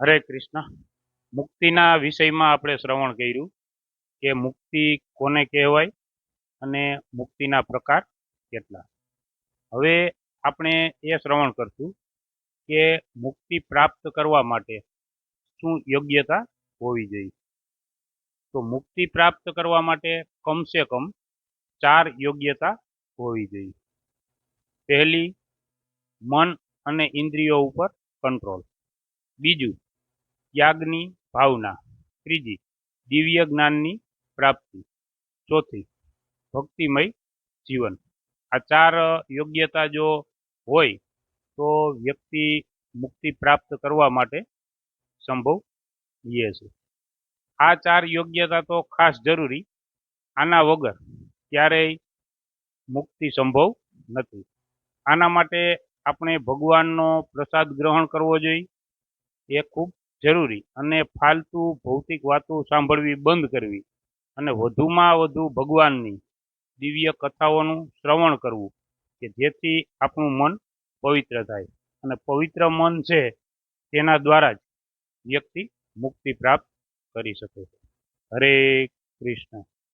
હરે કૃષ્ણ. મુક્તિના વિષયમાં આપણે શ્રવણ કર્યું કે મુક્તિ કોને કહેવાય અને મુક્તિના પ્રકાર કેટલા. હવે આપણે એ શ્રવણ કરશું કે મુક્તિ પ્રાપ્ત કરવા માટે શું યોગ્યતા હોવી જોઈએ. તો મુક્તિ પ્રાપ્ત કરવા માટે કમસે કમ ચાર યોગ્યતા હોવી જોઈએ. પહેલી, મન અને ઇન્દ્રિયો ઉપર કંટ્રોલ. બીજું ત્યાગની ભાવના. ત્રીજી, દિવ્ય જ્ઞાનની પ્રાપ્તિ. ચોથી, ભક્તિમય જીવન. આ ચાર યોગ્યતા જો હોય, તો વ્યક્તિ મુક્તિ પ્રાપ્ત કરવા માટે સંભવ યે છે. આ ચાર યોગ્યતા તો ખાસ જરૂરી, આના વગર ક્યારેય મુક્તિ સંભવ નથી. આના માટે આપણે ભગવાનનો પ્રસાદ ગ્રહણ કરવો જોઈએ. એ ખૂબ જરૂરી અને ફાલતુ ભૌતિક વાતો સાંભળવી બંધ કરવી અને વધુમાં વધુ ભગવાનની દિવ્ય કથાઓનું શ્રવણ કરવું કે જેથી આપણું મન પવિત્ર થાય. અને પવિત્ર મન છે તેના દ્વારા જ વ્યક્તિ મુક્તિ પ્રાપ્ત કરી શકે. છે હરે કૃષ્ણ.